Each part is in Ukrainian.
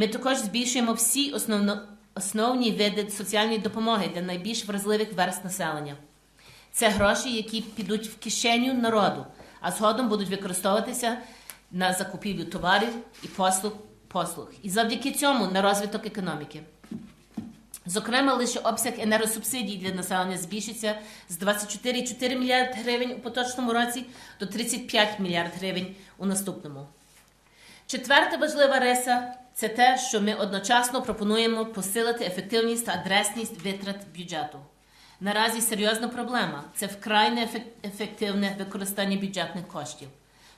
Ми також збільшуємо всі основно, основні види соціальної допомоги для найбільш вразливих верст населення. Це гроші, які підуть в кишеню народу, а згодом будуть використовуватися на закупівлю товарів і послуг, послуг. І завдяки цьому на розвиток економіки. Зокрема, лише обсяг енергосубсидій для населення збільшиться з 24,4 мільярд гривень у поточному році до 35 мільярд гривень у наступному. Четверта важлива риса це те, що ми одночасно пропонуємо посилити ефективність та адресність витрат бюджету. Наразі серйозна проблема це вкрай неефективне використання бюджетних коштів.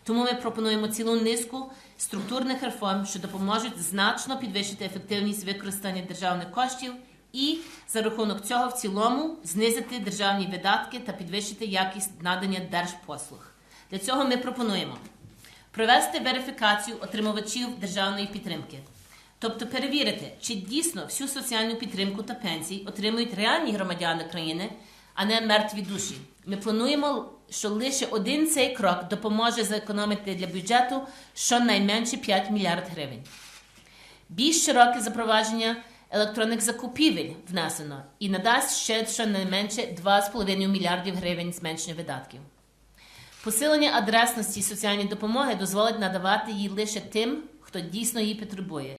Тому ми пропонуємо цілу низку структурних реформ, що допоможуть значно підвищити ефективність використання державних коштів і за рахунок цього в цілому знизити державні видатки та підвищити якість надання держпослуг. Для цього ми пропонуємо провести верифікацію отримувачів державної підтримки, тобто перевірити, чи дійсно всю соціальну підтримку та пенсії отримують реальні громадяни країни, а не мертві душі. Ми плануємо, що лише один цей крок допоможе зекономити для бюджету щонайменше 5 мільярд гривень. Більш широке запровадження електронних закупівель внесено і надасть ще щонайменше 2,5 мільярдів гривень зменшення видатків. Посилення адресності соціальної допомоги дозволить надавати її лише тим, хто дійсно її потребує.